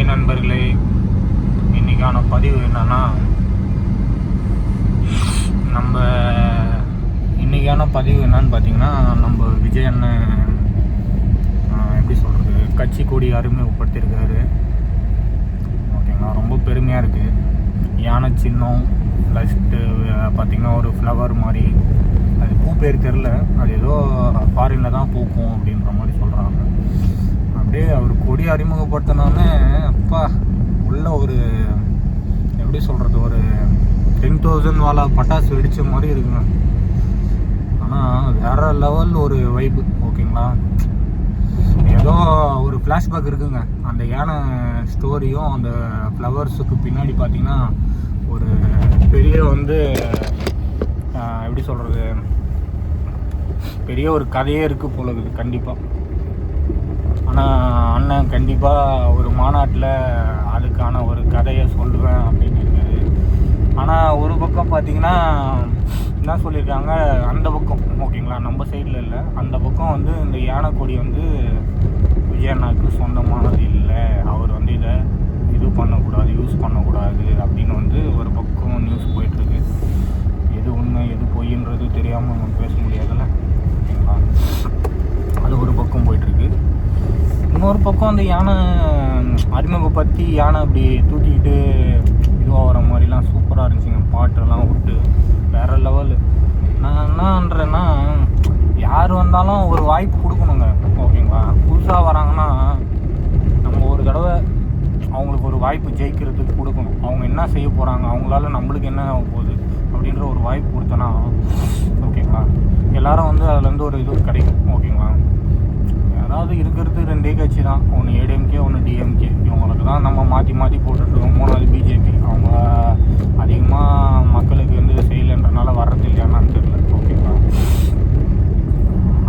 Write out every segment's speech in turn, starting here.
Hi நண்பர்களே இன்னைக்கான பதிவு என்னன்னா நம்ம இன்னைக்கான பதிவு என்னன்னு பார்த்தீங்கன்னா நம்ம விஜய் அண்ணன் எப்படி சொல்கிறது கட்சி கொடி அறிமுகப்படுத்தியிருக்காரு. ஓகேங்களா? ரொம்ப பெருமையாக இருக்குது யானை சின்னம் ப்ளஸ்ட்டு பார்த்திங்கன்னா ஒரு ஃப்ளவர் மாதிரி. அது பூ பேர் தெரில அது ஏதோ ஃபாரினில் தான் பூக்கும் அப்படின்ற மாதிரி அப்படியே அவர் கொடி அறிமுகப்படுத்தினோடனே அப்பா உள்ள ஒரு எப்படி சொல்கிறது ஒரு டென் தௌசண்ட் வாலா பட்டாசு வெடித்த மாதிரி இருக்குங்க. ஆனால் வேற லெவல் ஒரு வைப்பு ஓகேங்களா ஏதோ ஒரு ஃப்ளாஷ்பேக் இருக்குங்க. அந்த யானை ஸ்டோரியும் அந்த ஃப்ளவர்ஸுக்கு பின்னாடி பார்த்தீங்கன்னா ஒரு பெரிய வந்து எப்படி சொல்கிறது பெரிய ஒரு கதையே இருக்குது போல இருக்குது கண்டிப்பாக ஆனால் அண்ணன் கண்டிப்பாக ஒரு மாநாட்டில் அதுக்கான ஒரு கதையை சொல்லுவேன் அப்படின்னு இருக்காரு. ஆனால் ஒரு பக்கம் பார்த்தீங்கன்னா என்ன சொல்லியிருக்காங்க அந்த பக்கம் ஓகேங்களா? நம்ம சைடில் இல்லை. அந்த பக்கம் வந்து இந்த யானைக்கொடி வந்து விஜயண்ணாக்கு சொந்தமானது இல்லை. அவர் வந்து இதை இது பண்ணக்கூடாது யூஸ் பண்ணக்கூடாது அப்படின்னு வந்து ஒரு பக்கம் நியூஸ் போயிட்டுருக்கு. எது உண்மை எது பொய்ன்றது தெரியாமல் நம்ம பேச முடியாதுல்ல ஓகேங்களா? அது ஒரு பக்கம் போயிட்டுருக்கு. இன்னொரு பக்கம் அந்த யானை அறிமுகப்படுத்தி யானை அப்படி தூக்கிக்கிட்டு இதுவாகிற மாதிரிலாம் சூப்பராக இருந்துச்சுங்க. பாட்டெல்லாம் விட்டு வேற லெவலு நான் என்னன்றேன்னா யார் வந்தாலும் ஒரு வாய்ப்பு கொடுக்கணுங்க. ஓகேங்களா? புதுசாக வராங்கன்னா நம்ம ஒரு தடவை அவங்களுக்கு ஒரு வாய்ப்பு ஜெயிக்கிறதுக்கு கொடுக்கணும். அவங்க என்ன செய்ய போகிறாங்க அவங்களால நம்மளுக்கு என்ன ஆக போகுது அப்படின்ற ஒரு வாய்ப்பு கொடுத்தோன்னா ஓகேங்களா? எல்லாரும் வந்து அதுலேருந்து ஒரு இது கிடைக்கும். ஓகேங்களா? அதாவது இருக்கிறது ரெண்டே கட்சி தான். ஒன்று ஏடிஎம்கே ஒன்று டிஎம்கே இவங்களுக்கு தான் நம்ம மாற்றி மாற்றி போட்டுட்ருக்கோம் மூணாவது பிஜேபி அவங்க அதிகமாக மக்களுக்கு வந்து செய்யலைன்றனால வர்றது இல்லையான்னு தெரியல. ஓகேங்களா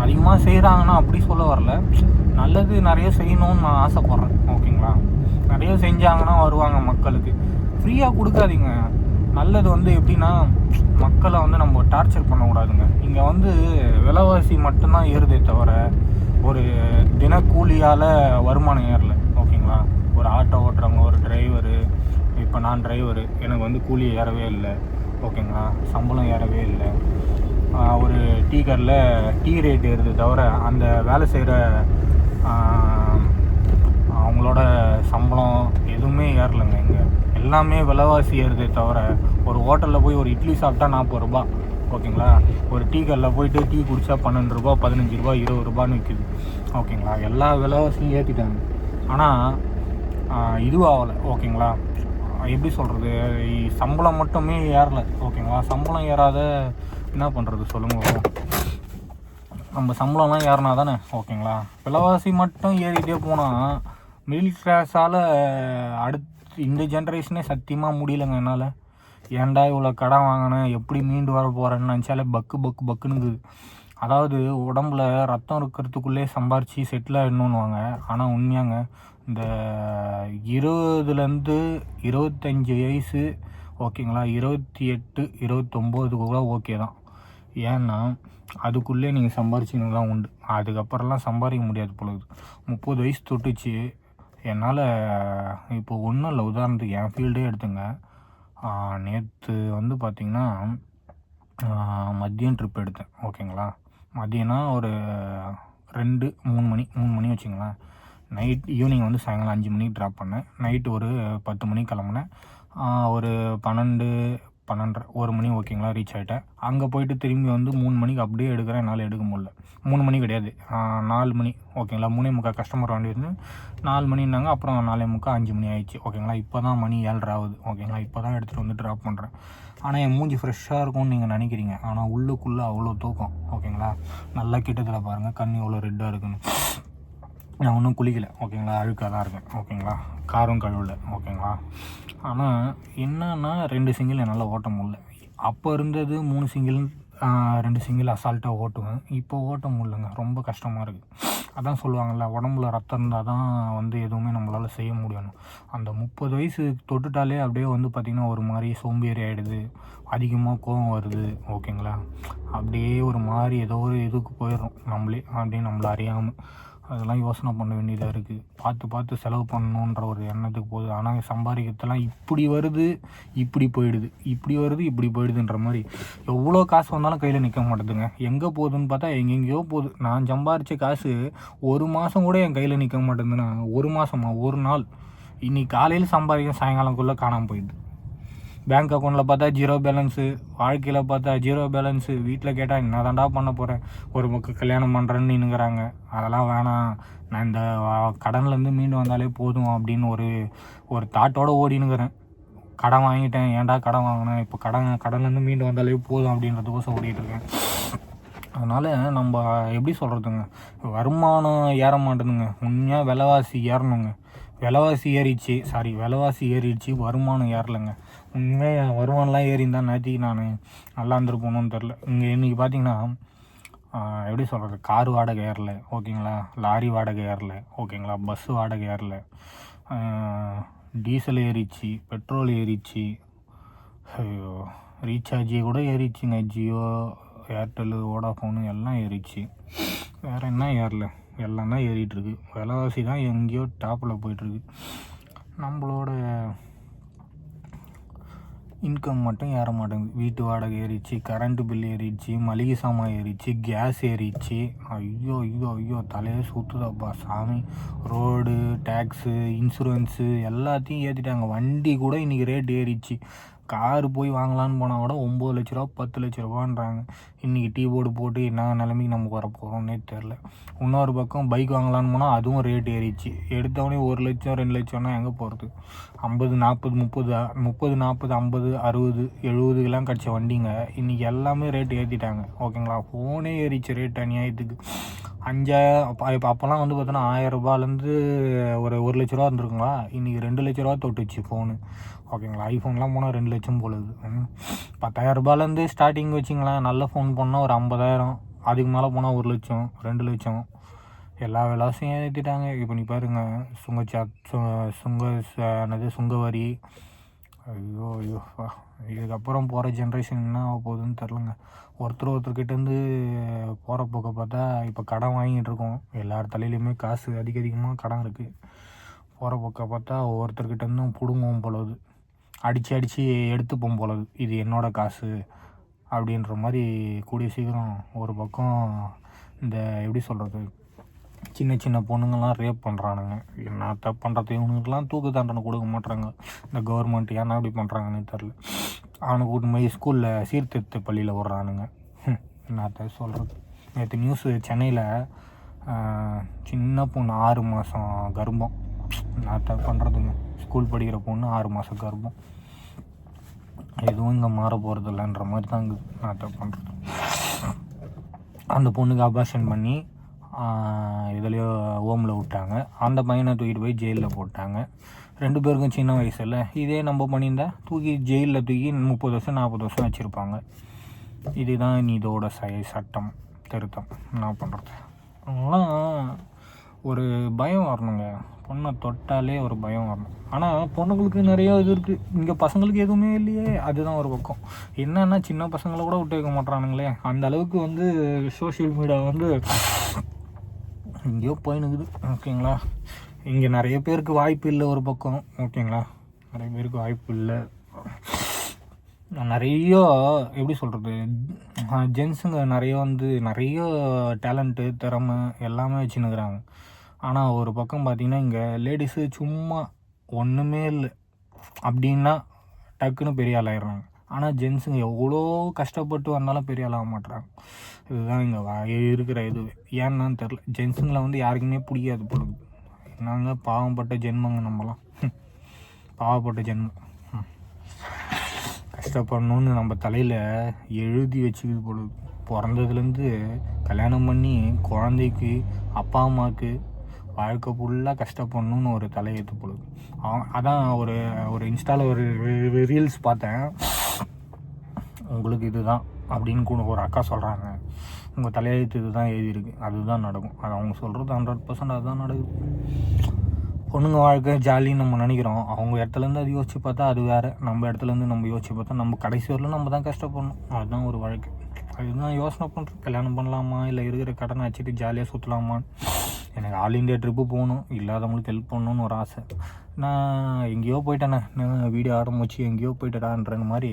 அதிகமாக செய்கிறாங்கன்னா அப்படி சொல்ல வரல. நல்லது நிறைய செய்யணும்னு நான் ஆசைப்பட்றேன். ஓகேங்களா நிறைய செஞ்சாங்கன்னா வருவாங்க மக்களுக்கு. ஃப்ரீயாக கொடுக்காதீங்க. நல்லது வந்து எப்படின்னா மக்களை வந்து நம்ம டார்ச்சர் பண்ணக்கூடாதுங்க. இங்கே வந்து விலைவாசி மட்டும்தான் ஏறுதே தவிர ஒரு தினக்கூலியால் வருமானம் ஏறல ஓகேங்களா? ஒரு ஆட்டோ ஓட்டுறவங்க ஒரு டிரைவரு இப்போ நான் டிரைவரு எனக்கு வந்து கூலி ஏறவே இல்லை ஓகேங்களா? சம்பளம் ஏறவே இல்லை. ஒரு டீ கடையில் டீ ரேட் ஏறுது தவிர அந்த வேலை செய்கிற அவங்களோட சம்பளம் எதுவுமே ஏறலைங்க இங்கே. எல்லாமே விலைவாசி ஏறுதே தவிர ஒரு ஹோட்டலில் போய் ஒரு இட்லி சாப்பிட்டா நாற்பது ரூபா ஓகேங்களா? ஒரு டீ கடையில் போயிட்டு டீ குடித்தா பன்னெண்டு ரூபா பதினஞ்சு ரூபா இருபது ரூபான்னு விற்குது ஓகேங்களா? எல்லா விலைவாசியும் ஏற்றிட்டாங்க ஆனால் இதுவாகலை. ஓகேங்களா? எப்படி சொல்கிறது சம்பளம் மட்டுமே ஏறல. ஓகேங்களா? சம்பளம் ஏறாத என்ன பண்ணுறது சொல்லுங்க நம்ம சம்பளம்லாம் ஏறினா தானே ஓகேங்களா? விலைவாசி மட்டும் ஏறிட்டே போனால் மிடில் கிளாஸால் அடுத்து இந்த ஜென்ரேஷனே சத்தியமாக முடியலங்க என்னால். ஏன்டா இவ்வளோ கடன் வாங்கினேன் எப்படி மீண்டு வர போகிறேன்னு நினச்சாலே பக்கு பக்கு பக்குனுங்குது அதாவது உடம்புல ரத்தம் இருக்கிறதுக்குள்ளே சம்பாரித்து செட்டில் ஆகிடணுன்னுவாங்க ஆனால் உண்மையாங்க இந்த இருபதுலேருந்து இருபத்தஞ்சி வயசு ஓகேங்களா? இருபத்தி எட்டு இருபத்தொம்போது கூட ஓகே தான். ஏன்னா அதுக்குள்ளே நீங்கள் சம்பாரிச்சிங்கன்னா தான் உண்டு. அதுக்கப்புறம்லாம் சம்பாதிக்க முடியாது பொழுது முப்பது வயசு தொட்டுச்சு. என்னால் இப்போ ஒன்றும் இல்லை. உதாரணத்துக்கு என் ஃபீல்டே எடுத்துங்க. நேற்று வந்து பார்த்திங்கன்னா மதியம் ட்ரிப் எடுத்தேன். ஓகேங்களா? மதியம்னா ஒரு ரெண்டு மூணு மணி மூணு மணி வச்சுங்களேன். நைட் ஈவினிங் வந்து சாயங்காலம் அஞ்சு மணிக்கு ட்ராப் பண்ணேன். நைட்டு ஒரு பத்து மணிக்கு கிளம்புனேன். ஒரு பன்னெண்டு பன்னெண்டரை ஒரு மணி ஓகேங்களா ரீச் ஆகிட்டேன் அங்கே போயிட்டு திரும்பி வந்து மூணு மணிக்கு அப்படியே எடுக்கிறேன். என்னால் எடுக்க முடியல. மூணு மணி கிடையாது. நாலு மணி ஓகேங்களா மூணே முக்கால் கஸ்டமர் வண்டி இருந்து நாலு மணின்னாங்க. அப்புறம் நாலே முக்கால் அஞ்சு மணி ஆயிடுச்சு. ஓகேங்களா இப்போ தான் மணி ஏழரை ஆகுது. ஓகேங்களா இப்போ தான் எடுத்துகிட்டு வந்து ட்ராப் பண்ணுறேன் ஆனால் என் மூஞ்சி ஃப்ரெஷ்ஷாக இருக்கும்னு நீங்கள் நினைக்கிறீங்க. ஆனால் உள்ளுக்குள்ளே அவ்வளோ தூக்கம். ஓகேங்களா நல்லா கிட்டத்தில் பாருங்கள் கண்ணி எவ்வளோ ரெட்டாக இருக்குன்னு. நான் ஒன்றும் குளிக்கலை ஓகேங்களா? அழுக்காக தான் இருக்கேன் ஓகேங்களா? காரும் கழுவல ஓகேங்களா? ஆனால் என்னன்னா ரெண்டு சிங்கிள் என்னால் ஓட்ட முடியல. அப்போ இருந்தது மூணு சிங்கிள் ரெண்டு சிங்கிள் அசால்ட்டாக ஓட்டுவேன். இப்போ ஓட்ட முடியலங்க ரொம்ப கஷ்டமாக இருக்குது அதான் சொல்லுவாங்கள்ல உடம்புல ரத்தம் இருந்தால் தான் வந்து எதுவுமே நம்மளால் செய்ய முடியணும். அந்த முப்பது வயசு தொட்டுட்டாலே அப்படியே வந்து பார்த்திங்கன்னா ஒரு மாதிரி சோம்பேறி ஆகிடுது அதிகமாக கோவம் வருது ஓகேங்களா? அப்படியே ஒரு மாதிரி ஏதோ ஒரு இதுக்கு போயிடும் நம்மளே அப்படியே நம்மள அறியாமல் அதெல்லாம் யோசனை பண்ண வேண்டியதாக இருக்குது பார்த்து பார்த்து செலவு பண்ணணுன்ற ஒரு எண்ணத்துக்கு போகுது. ஆனால் சம்பாதிக்கிறதெல்லாம் இப்படி வருது இப்படி போயிடுது. இப்படி வருது இப்படி போயிடுதுன்ற மாதிரி. எவ்வளோ காசு வந்தாலும் கையில் நிற்க மாட்டேதுங்க. எங்கே போகுதுன்னு பார்த்தா எங்கெங்கேயோ போகுது. நான் சம்பாரித்த காசு ஒரு மாதம் கூட என் கையில் நிற்க மாட்டேங்குதுன்னா ஒரு மாதமா ஒரு நாள்? இன்னைக்கு காலையில் சம்பாதிக்க சாயங்காலம்குள்ளே காணாமல் போயிடுது. பேங்க் அக்கௌண்ட்டில் பார்த்தா ஜீரோ பேலன்ஸு வாழ்க்கையில் பார்த்தா ஜீரோ பேலன்ஸு வீட்டில் கேட்டால் என்ன தாண்டா பண்ண போகிறேன் ஒரு பக்கம் கல்யாணம் பண்ணுறேன்னு நின்னுங்கிறாங்க அதெல்லாம் வேணாம். நான் இந்த கடன்லேருந்து மீண்டு வந்தாலே போதும் அப்படின்னு ஒரு ஒரு தாட்டோடு ஓடினுங்கிறேன் கடன் வாங்கிட்டேன். ஏன்டா கடன் வாங்கினேன் இப்போ கடன் கடன்லேருந்து மீண்டு வந்தாலே போதும் அப்படின்றதுக்கோசம் ஓடிட்டு இருக்கேன் அதனால் நம்ம எப்படி சொல்கிறதுங்க வருமானம் ஏற மாட்டேதுங்க உண்மையாக விலைவாசி ஏறணுங்க. விலைவாசி ஏறிடுச்சு. சாரி விலைவாசி ஏறிடுச்சு. வருமானம் ஏறலைங்க. உண்மையாக வருமானம்லாம் ஏறிந்தா நேற்றுக்கு நான் நல்லா இருந்திருப்போன்னு தெரில இங்கே இன்றைக்கி பார்த்தீங்கன்னா எப்படி சொல்கிறது கார் வாடகை ஏறல ஓகேங்களா? லாரி வாடகை ஏறல ஓகேங்களா? பஸ் வாடகை ஏறல. டீசல் ஏறிச்சு பெட்ரோல் ஏறிச்சு. ஐயோ ரீசார்ஜே கூட ஏறிச்சுங்க ஜியோ ஏர்டெல்லு வோடாஃபோனு எல்லாம் ஏறிச்சு. வேறு என்ன ஏறல? எல்லாம் தான் ஏறிட்டுருக்கு விலைவாசி தான் எங்கேயோ டாப்பில் போயிட்டுருக்கு நம்மளோட இன்கம் மட்டும் ஏற மாட்டேங்குது. வீட்டு வாடகை ஏறிச்சு கரண்ட்டு பில் ஏறிச்சு மளிகை சாமான் ஏறிச்சு கேஸ் ஏறிச்சு ஐயோ ஐயோ ஐயோ தலையே சுற்றுதாப்பா சாமி. ரோடு டேக்ஸு இன்சூரன்ஸு எல்லாத்தையும் ஏற்றிட்டாங்க வண்டி கூட இன்றைக்கி ரேட் ஏறிச்சு காரு போய் வாங்கலான்னு போனால் கூட ஒம்பது லட்ச ரூபா பத்து லட்ச ரூபான்றாங்க. இன்றைக்கி டீ போர்டு போட்டு என்ன நிலைமைக்கு நமக்கு வரப்போகிறோம்னே தெரில இன்னொரு பக்கம் பைக் வாங்கலான்னு போனால் அதுவும் ரேட் ஏறிச்சு எடுத்தவொடனே ஒரு லட்சம் ரெண்டு லட்சம்னா எங்கே போகிறது ஐம்பது நாற்பது முப்பது முப்பது நாற்பது ஐம்பது அறுபது எழுபதுக்கெல்லாம் கிடச்ச வண்டிங்க. இன்றைக்கி எல்லாமே ரேட் ஏற்றிட்டாங்க ஓகேங்களா? ஃபோனே ஏறிச்சு ரேட் அநியாயத்துக்கு. அஞ்சாயிரம் அப்போ இப்போ அப்போல்லாம் வந்து பார்த்தோன்னா ஆயிரம் ரூபாலேருந்து ஒரு ஒரு லட்ச ரூபா இருந்திருக்குங்களா? இன்றைக்கி ரெண்டு லட்ச ரூபா தொட்டுச்சு ஃபோனு ஓகேங்களா ஐஃபோன்லாம் போனால் ரெண்டு லட்சம் போலுது பத்தாயிரம் ரூபாயிலேருந்து ஸ்டார்டிங் வச்சிங்களேன். நல்ல ஃபோன் போனால் ஒரு ஐம்பதாயிரம். அதுக்கு மேலே போனால் ஒரு லட்சம் ரெண்டு லட்சம். எல்லா விலாசையும் ஏற்றிட்டாங்க இப்போ நீ பாருங்க சுங்கச்சா சு- சுங்க ச- என்னது சுங்க வரி. ஐயோ ஐயோ இதுக்கப்புறம் போகிற ஜென்ரேஷன் என்ன ஆக போகுதுன்னு தெரிலங்க ஒருத்தர் ஒருத்தர்கிட்டேருந்து போகிற போக்க பார்த்தா இப்போ கடன் வாங்கிட்டு இருக்கோம். எல்லார் தலையிலையுமே காசு அதிக அதிகமாக கடன் இருக்குது போகிற போக்க பார்த்தா ஒவ்வொருத்தர்கிட்டேருந்தும் பிடுங்குவோம் போலது அடித்து அடித்து எடுத்துப்போம் போலது இது என்னோட காசு அப்படின்ற மாதிரி கூடிய சீக்கிரம் ஒரு பக்கம் இந்த எப்படி சொல்கிறது சின்ன சின்ன பொண்ணுங்கள்லாம் ரேப் பண்ணுறானுங்க என்னத்த பண்ணுறது இவனுக்கெல்லாம் தூக்கு தண்டனை கொடுக்க மாட்றாங்க. இந்த கவர்மெண்ட் ஏன்னா இப்படி பண்ணுறாங்கன்னு தெரில அவனுக்கு கூட்டு போய் ஸ்கூலில் சீர்திருத்த பள்ளியில் விட்றானுங்க. என்னத்த சொல்கிறது நேற்று நியூஸு சென்னையில் சின்ன பொண்ணு ஆறு மாதம் கர்ப்பம். என்னத்த பண்ணுறதுங்க ஸ்கூல் படிக்கிற பொண்ணு ஆறு மாதம் கர்ப்பம் எதுவும் இங்கே மாற போகிறது இல்லைன்ற மாதிரி தான் இங்கே நான் பண்ணுறது அந்த பொண்ணுக்கு அபார்ஷன் பண்ணி இதுலேயோ ஹோமில் விட்டாங்க. அந்த பையனை தூக்கிட்டு போய் ஜெயிலில் போட்டாங்க. ரெண்டு பேருக்கும் சின்ன வயசில். இதே நம்ம பண்ணியிருந்தா தூக்கி ஜெயிலில் தூக்கி முப்பது வருஷம் நாற்பது வருஷம் வச்சுருப்பாங்க. இதுதான் நீ இதோட ச சட்டம் திருத்தம். என்ன பண்ணுறது அவங்களாம் ஒரு பயம் வரணுங்க. பொண்ணை தொட்டாலே ஒரு பயம் வரணும். ஆனால் பொண்ணுங்களுக்கு நிறைய இது இருக்குது இங்கே பசங்களுக்கு எதுவுமே இல்லையே. அதுதான் ஒரு பக்கம். என்னென்னா சின்ன பசங்களை கூட விட்டு வைக்க மாட்றானுங்களே. அந்த அளவுக்கு வந்து சோஷியல் மீடியா வந்து எங்கேயோ போயினுக்குது. ஓகேங்களா? இங்கே நிறைய பேருக்கு வாய்ப்பு இல்லை ஒரு பக்கம். ஓகேங்களா? நிறைய பேருக்கு வாய்ப்பு இல்லை. நிறைய எப்படி சொல்கிறது ஜென்ஸுங்க நிறைய வந்து நிறைய டேலண்ட்டு திறமை எல்லாமே வச்சுன்னுக்குறாங்க. ஆனால் ஒரு பக்கம் பார்த்திங்கன்னா இங்கே லேடிஸு சும்மா ஒன்றுமே இல்லை. அப்படின்னா டக்குன்னு பெரிய ஆள் ஆயிடுறாங்க. ஆனால் ஜென்ஸுங்க எவ்வளோ கஷ்டப்பட்டு வந்தாலும் பெரிய ஆளாக மாட்டுறாங்க இதுதான் இங்கே இருக்கிற இது ஏன்னான்னு தெரில ஜென்ஸுங்களை வந்து யாருக்குமே பிடிக்காது பொழுது நாங்கள் பாவப்பட்ட ஜென்மங்க நம்மலாம். பாவப்பட்ட ஜென்மம். கஷ்டப்படணும்னு நம்ம தலையில் எழுதி வச்சுக்கிது பொழுது பிறந்ததுலேருந்து கல்யாணம் பண்ணி குழந்தைக்கு அப்பா அம்மாவுக்கு வாழ்க்கை ஃபுல்லாக கஷ்டப்படணும்னு ஒரு தலையெழுத்து பொழுது அவங்க அதான் ஒரு ஒரு இன்ஸ்டாவில் ஒரு ரீல்ஸ் பார்த்தேன். உங்களுக்கு இதுதான் அப்படின்னு கூட ஒரு அக்கா சொல்கிறாங்க உங்கள் தலையெழுத்து இதுதான் எழுதியிருக்கு. அதுதான் நடக்கும். அது அவங்க சொல்கிறது ஹண்ட்ரட் பர்சன்ட் அதுதான் நடக்குது. பொண்ணுங்க வாழ்க்கை ஜாலின்னு நம்ம நினைக்கிறோம். அவங்க இடத்துலேருந்து அது யோசிச்சு பார்த்தா அது வேறு. நம்ம இடத்துலேருந்து நம்ம யோசிச்சு பார்த்தா நம்ம கடைசி வரலும் நம்ம தான் கஷ்டப்படணும். அதுதான் ஒரு வாழ்க்கை. அதுதான் யோசனை பண்ணுறோம் கல்யாணம் பண்ணலாமா? இல்லை இருக்கிற கடனை வச்சுட்டு ஜாலியாக சுற்றலாமான்னு எனக்கு ஆல் இந்தியா ட்ரிப்பு போகணும். இல்லாதவங்களுக்கு ஹெல்ப் பண்ணணும்னு ஒரு ஆசை. நான் எங்கேயோ போயிட்டேனே. நான் வீடியோ ஆரம்பிச்சு எங்கேயோ போயிட்டடான்ற மாதிரி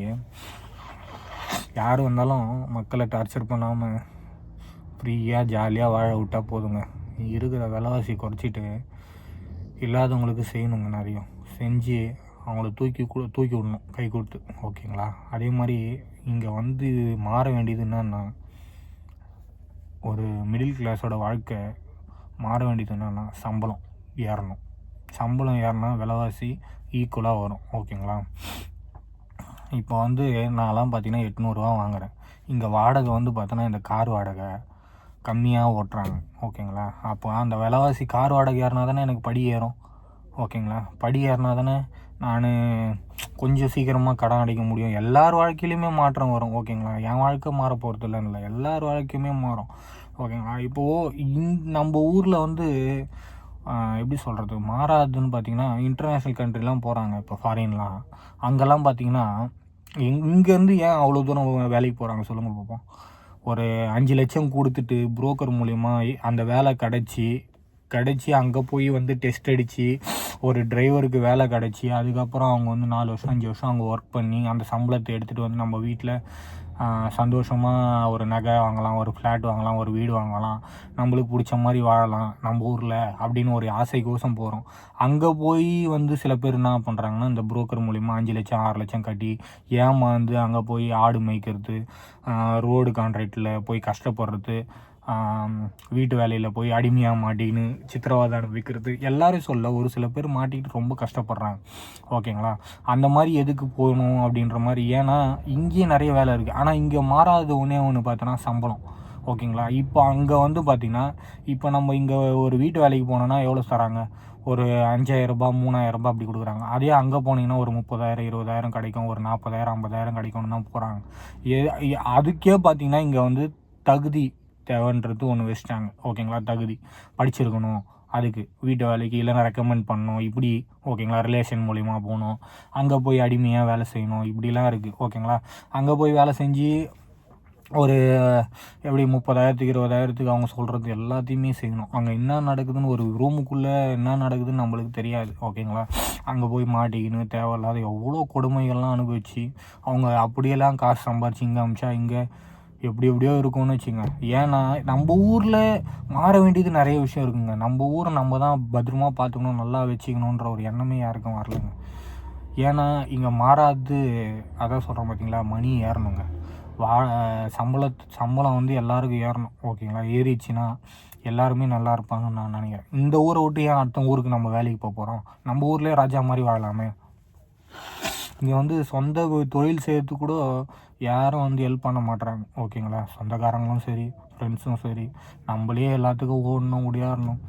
யார் வந்தாலும் மக்களை டார்ச்சர் பண்ணாமல் ஃப்ரீயாக ஜாலியாக வாழ விட்டால் போதுங்க. இருக்கிற விலைவாசி குறைச்சிட்டு இல்லாதவங்களுக்கு செய்யணுங்க நிறைய. செஞ்சு அவங்கள தூக்கி கு தூக்கி விடணும் கை கொடுத்து. ஓகேங்களா? அதே மாதிரி இங்கே வந்து மாற வேண்டியது என்னன்னா ஒரு மிடில் கிளாஸோட வாழ்க்கை மாற வேண்டியது என்னென்னா சம்பளம் ஏறணும். சம்பளம் ஏறினா விலைவாசி ஈக்குவலாக வரும். ஓகேங்களா? இப்போ வந்து நான்லாம் பார்த்தீங்கன்னா எட்நூறுரூவா வாங்குகிறேன் இங்கே வாடகை வந்து பார்த்தோன்னா இந்த கார் வாடகை கம்மியாக ஓட்டுறாங்க. ஓகேங்களா? அப்போ அந்த விலைவாசி கார் வாடகை ஏறினா தானே எனக்கு படி ஏறும். ஓகேங்களா? படி ஏறினா தானே நான் கொஞ்சம் சீக்கிரமாக கடன் அடைக்க முடியும். எல்லார் வாழ்க்கையிலையுமே மாற்றம் வரும். ஓகேங்களா? என் வாழ்க்கை மாற போகிறது இல்லைன்னு எல்லார் வாழ்க்கையுமே மாறும். ஓகேங்களா இப்போது இந் நம்ம ஊரில் வந்து எப்படி சொல்கிறது மாறாதுன்னு பார்த்தீங்கன்னா இன்டர்நேஷ்னல் கண்ட்ரிலாம் போகிறாங்க இப்போ ஃபாரின்லாம் அங்கெல்லாம் பார்த்தீங்கன்னா எங் இங்கேருந்து ஏன் அவ்வளோ தூரம் வேலைக்கு போகிறாங்க சொல்லுங்கள் பார்ப்போம் ஒரு அஞ்சு லட்சம் கொடுத்துட்டு புரோக்கர் மூலிமா அந்த வேலை கிடச்சி கிடச்சி அங்கே போய் வந்து டெஸ்ட் அடித்து ஒரு டிரைவருக்கு வேலை கிடச்சி அதுக்கப்புறம் அவங்க வந்து நாலு வருஷம் அஞ்சு வருஷம் அங்கே ஒர்க் பண்ணி அந்த சம்பளத்தை எடுத்துகிட்டு வந்து நம்ம வீட்டில் சந்தோஷமாக ஒரு நகை வாங்கலாம் ஒரு ஃப்ளாட் வாங்கலாம் ஒரு வீடு வாங்கலாம் நம்மளுக்கு பிடிச்ச மாதிரி வாழலாம் நம்ம ஊரில் அப்படின்னு ஒரு ஆசை போகிறோம் அங்கே போய் வந்து சில பேர் என்ன பண்ணுறாங்கன்னா இந்த புரோக்கர் மூலிமா அஞ்சு லட்சம் ஆறு லட்சம் கட்டி ஏமாந்து அங்கே போய் ஆடு மேய்க்கிறது ரோடு கான்ட்ராக்டில் போய் கஷ்டப்படுறது வீட்டு வேலையில் போய் அடிமையாக மாட்டிக்கின்னு சித்திரவதை அனுபவிக்கிறது எல்லாரும் சொல்ல ஒரு சில பேர் மாட்டிக்கிட்டு ரொம்ப கஷ்டப்படுறாங்க. ஓகேங்களா? அந்த மாதிரி எதுக்கு போகணும் அப்படின்ற மாதிரி ஏன்னா இங்கேயும் நிறைய வேலை இருக்குது ஆனால் இங்கே மாறாத ஒன்றே ஒன்று பார்த்தோன்னா சம்பளம். ஓகேங்களா? இப்போ அங்கே வந்து பார்த்திங்கன்னா இப்போ நம்ம இங்கே ஒரு வீட்டு வேலைக்கு போனோன்னா எவ்வளோ தராங்க? ஒரு அஞ்சாயிரரூபா மூணாயிரரூபா அப்படி கொடுக்குறாங்க. அதே அங்கே போனீங்கன்னா ஒரு முப்பதாயிரம் இருபதாயிரம் கிடைக்கும். ஒரு நாற்பதாயிரம் ஐம்பதாயிரம் கிடைக்கும்னு தான் போகிறாங்க எ அதுக்கே பார்த்தீங்கன்னா இங்கே வந்து தகுதி தேவைன்றது ஒன்று வச்சிட்டாங்க. ஓகேங்களா தகுதி. படிச்சிருக்கணும். அதுக்கு வீட்டு வேலைக்கு இல்லைன்னா ரெக்கமெண்ட் பண்ணணும். இப்படி ஓகேங்களா ரிலேஷன் மூலிமா போகணும். அங்கே போய் அடிமையாக வேலை செய்யணும். இப்படிலாம் இருக்குது ஓகேங்களா அங்கே போய் வேலை செஞ்சு ஒரு எப்படி முப்பதாயிரத்துக்கு இருபதாயிரத்துக்கு அவங்க சொல்கிறது எல்லாத்தையுமே செய்யணும். அங்கே என்ன நடக்குதுன்னு ஒரு ரூமுக்குள்ளே என்ன நடக்குதுன்னு நம்மளுக்கு தெரியாது. ஓகேங்களா அங்கே போய் மாட்டிக்கின்னு தேவையில்லாத எவ்வளோ கொடுமைகள்லாம் அனுபவிச்சு அவங்க அப்படியெல்லாம் காசு சம்பாரிச்சு இங்கே அமிச்சா இங்கே எப்படி எப்படியோ இருக்கும்னு வச்சுங்க ஏன்னா நம்ம ஊரில் மாற வேண்டியது நிறைய விஷயம் இருக்குங்க. நம்ம ஊரை நம்ம தான் பத்திரமா பார்த்துக்கணும் நல்லா வச்சுக்கணுன்ற ஒரு எண்ணமே யாருக்கும் வரலைங்க. ஏன்னா இங்கே மாறாது அதான் சொல்கிறேன் பார்த்தீங்களா மணி ஏறணுங்க. வா சம்பள சம்பளம் வந்து எல்லாருக்கும் ஏறணும் ஓகேங்களா? ஏறிச்சுன்னா எல்லாருமே நல்லா இருப்பாங்கன்னு நான் நினைக்கிறேன். இந்த ஊரை விட்டு ஏன் அடுத்த ஊருக்கு நம்ம வேலைக்கு போக போகிறோம் நம்ம ஊர்லேயே ராஜா மாதிரி வாழலாமே. இங்கே வந்து சொந்த தொழில் செய்யறது கூட யாரும் வந்து ஹெல்ப் பண்ண மாட்றாங்க. ஓகேங்களா? சொந்தக்காரங்களும் சரி ஃப்ரெண்ட்ஸும் சரி நம்மளே எல்லாத்துக்கும் ஓடணும் ஓடியாடணும்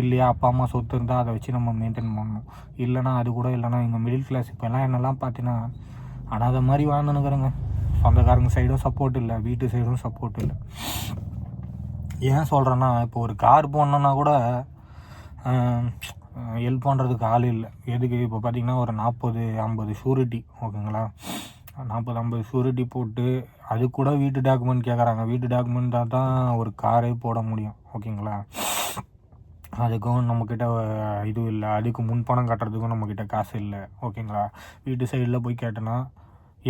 இல்லையா? அப்பா அம்மா சொத்து இருந்தால் அதை வச்சு நம்ம மெயின்டைன் பண்ணணும். இல்லைனா அது கூட இல்லைனா எங்கள் மிடில் கிளாஸ் இப்போல்லாம் என்னெல்லாம் பார்த்தீங்கன்னா அதை மாதிரி வாழ்ந்துனுக்குறேங்க சொந்தக்காரங்க சைடும் சப்போர்ட் இல்லை வீட்டு சைடும் சப்போர்ட் இல்லை. ஏன் சொல்கிறேன்னா இப்போ ஒரு கார் போடணுன்னா கூட ஹெல்ப் பண்ணுறதுக்கு ஆள் இல்லை. எதுக்கு? இப்போ பார்த்தீங்கன்னா ஒரு நாற்பது ஐம்பது ஷூரிட்டி ஓகேங்களா நாற்பது ஐம்பது ஷூரிட்டி போட்டு அது கூட வீட்டு டாக்குமெண்ட் கேட்குறாங்க வீட்டு டாக்குமெண்ட்டாக தான் ஒரு காரே போட முடியும் ஓகேங்களா அதுக்கும் நம்மக்கிட்ட இது இல்லை. அதுக்கு முன்பணம் கட்டுறதுக்கும் நம்மக்கிட்ட காசு இல்லை ஓகேங்களா வீட்டு சைடில் போய் கேட்டோன்னா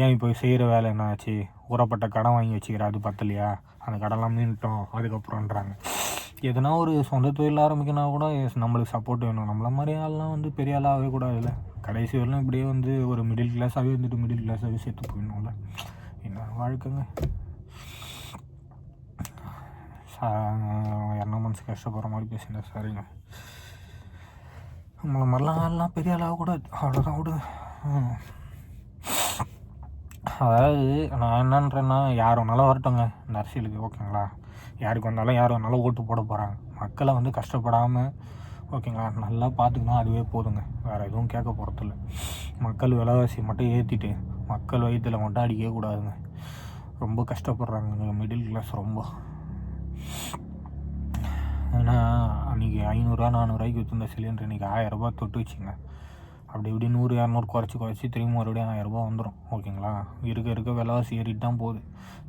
ஏன் இப்போ செய்கிற வேலை என்ன ஆச்சு ஊறப்பட்ட கடன் வாங்கி வச்சுக்கிற அது பத்தலையா? அந்த கடன்லாம் மீன்ட்டோம் அதுக்கப்புறம்ன்றாங்க. எதனா ஒரு சொந்த தொழில் ஆரம்பிக்கணும்னா கூட நம்மளுக்கு சப்போர்ட் வேணும். நம்மள மாதிரி ஆள்லாம் வந்து பெரிய ஆளாகவே கூடாதுல்ல கடைசி வரலாம் இப்படியே வந்து ஒரு மிடில் கிளாஸாகவே வந்துட்டு மிடில் கிளாஸாகவே சேர்த்து போயிடணும்ல. என்ன வாழ்க்கைங்க? என்ன மனசு கஷ்டப்படுற மாதிரி பேசினேன் சரிங்க. நம்மளை மாதிரிலாம் ஆள்லாம் பெரிய ஆளாக கூடாது அவ்வளோதான் விடுங்க அதாவது நான் என்னன்றேன்னா யார் வேணாலும் வரட்டுங்க இந்த அரசியலுக்கு ஓகேங்களா? யாருக்கு வந்தாலும் யார் வேணாலும் ஓட்டு போட போகிறாங்க மக்களை வந்து கஷ்டப்படாமல் ஓகேங்களா நல்லா பார்த்துக்கணும் அதுவே போதுங்க. வேறு எதுவும் கேட்க போகிறதில்ல மக்கள் விலைவாசி மட்டும் ஏற்றிட்டு மக்கள் வயிற்றில் மட்டும் அடிக்கவே கூடாதுங்க. ரொம்ப கஷ்டப்படுறாங்க மிடில் கிளாஸ் ரொம்ப. ஏன்னா அன்றைக்கி ஐநூறுரூவா நானூறுரூவாய்க்கு விற்றுந்த சிலிண்டர் இன்றைக்கி ஆயிரரூபா தொட்டு வச்சுங்க. அப்படி இப்படி நூறு இரநூறு குறைச்சி குறைச்சி திரும்பி மறுபடியும் ஆயிரரூபா வந்துடும் ஓகேங்களா? இருக்க இருக்க விலைவாசி ஏறிட்டு தான் போகுது.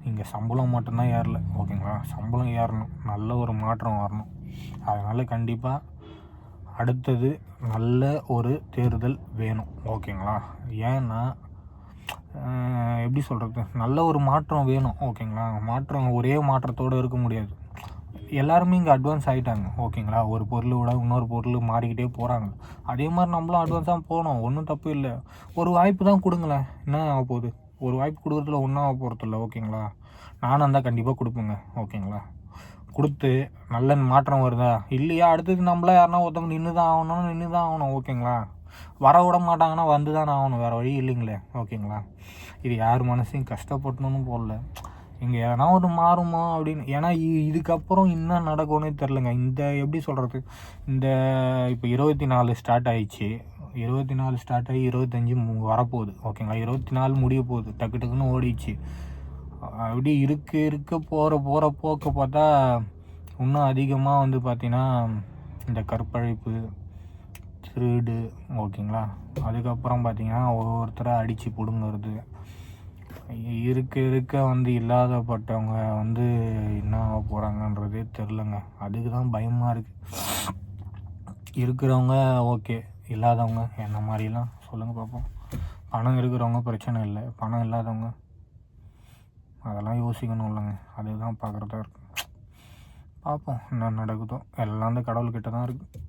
இங்கே சம்பளம் மட்டும்தான் ஏறல. ஓகேங்களா? சம்பளம் ஏறணும். நல்ல ஒரு மாற்றம் வரணும். அதனால் கண்டிப்பாக அடுத்தது நல்ல ஒரு தேர்தல் வேணும். ஓகேங்களா? ஏன்னா எப்படி சொல்கிறது நல்ல ஒரு மாற்றம் வேணும். ஓகேங்களா? மாற்றம் ஒரே மாற்றத்தோடு இருக்க முடியாது. எல்லாருமே இங்கே அட்வான்ஸ் ஆகிட்டாங்க ஓகேங்களா ஒரு பொருள் விட இன்னொரு பொருள் மாறிக்கிட்டே போகிறாங்க அதே மாதிரி நம்மளும் அட்வான்ஸாக போகணும் ஒன்றும் தப்பு இல்லை. ஒரு வாய்ப்பு தான் கொடுங்களேன். என்ன ஆக போகுது? ஒரு வாய்ப்பு கொடுக்குறதுல ஒன்றும் ஆக போகிறதில்ல ஓகேங்களா நானும் இருந்தால் கண்டிப்பாக கொடுப்பேங்க. ஓகேங்களா கொடுத்து நல்ல மாற்றம் வருதா? இல்லையா? அடுத்தது நம்மளா யாருன்னா ஒருத்தவங்க நின்று தான் ஆகணும்னு நின்று தான் ஆகணும் ஓகேங்களா வர விட மாட்டாங்கன்னா வந்து தான் ஆகணும். வேறு வழி இல்லைங்களே. ஓகேங்களா இது யார் மனசையும் கஷ்டப்படணும்னு போடல. இங்கே எதனா ஒரு மாறுமா அப்படின்னு ஏன்னா இ- இதுக்கப்புறம் என்ன நடக்கும்னே தெரிலங்க இந்த எப்படி சொல்கிறது இந்த இப்போ இருபத்தி நாலு ஸ்டார்ட் ஆயிடுச்சு. இருபத்தி நாலு ஸ்டார்ட் ஆகி இருபத்தஞ்சி மு- வரப்போகுது. ஓகேங்களா இருபத்தி நாலு முடிய போகுது. டக்கு டக்குன்னு ஓடிச்சு அப்படி இருக்க இருக்க போகிற போகிற போக்க பார்த்தா இன்னும் அதிகமாக வந்து பார்த்திங்கன்னா இந்த கற்பழிப்பு திருடு ஓகேங்களா அதுக்கப்புறம் பார்த்தீங்கன்னா ஒவ்வொருத்தராக அடித்து பிடுங்கிறது. இருக்க இருக்க வந்து இல்லாதப்பட்டவங்க வந்து என்ன ஆக போகிறாங்கன்றதே தெரிலங்க அதுக்கு தான் பயமாக இருக்குது இருக்கிறவங்க ஓகே இல்லாதவங்க என்ன மாதிரிலாம் சொல்லுங்கள் பார்ப்போம் பணம் இருக்கிறவங்க பிரச்சனை இல்லை. பணம் இல்லாதவங்க. அதெல்லாம் யோசிக்கணும் இல்லைங்க. அதுதான் பார்க்குறதா இருக்கும். பார்ப்போம் என்ன நடக்குதோ. எல்லாம் அந்த கடவுள்கிட்ட தான் இருக்குது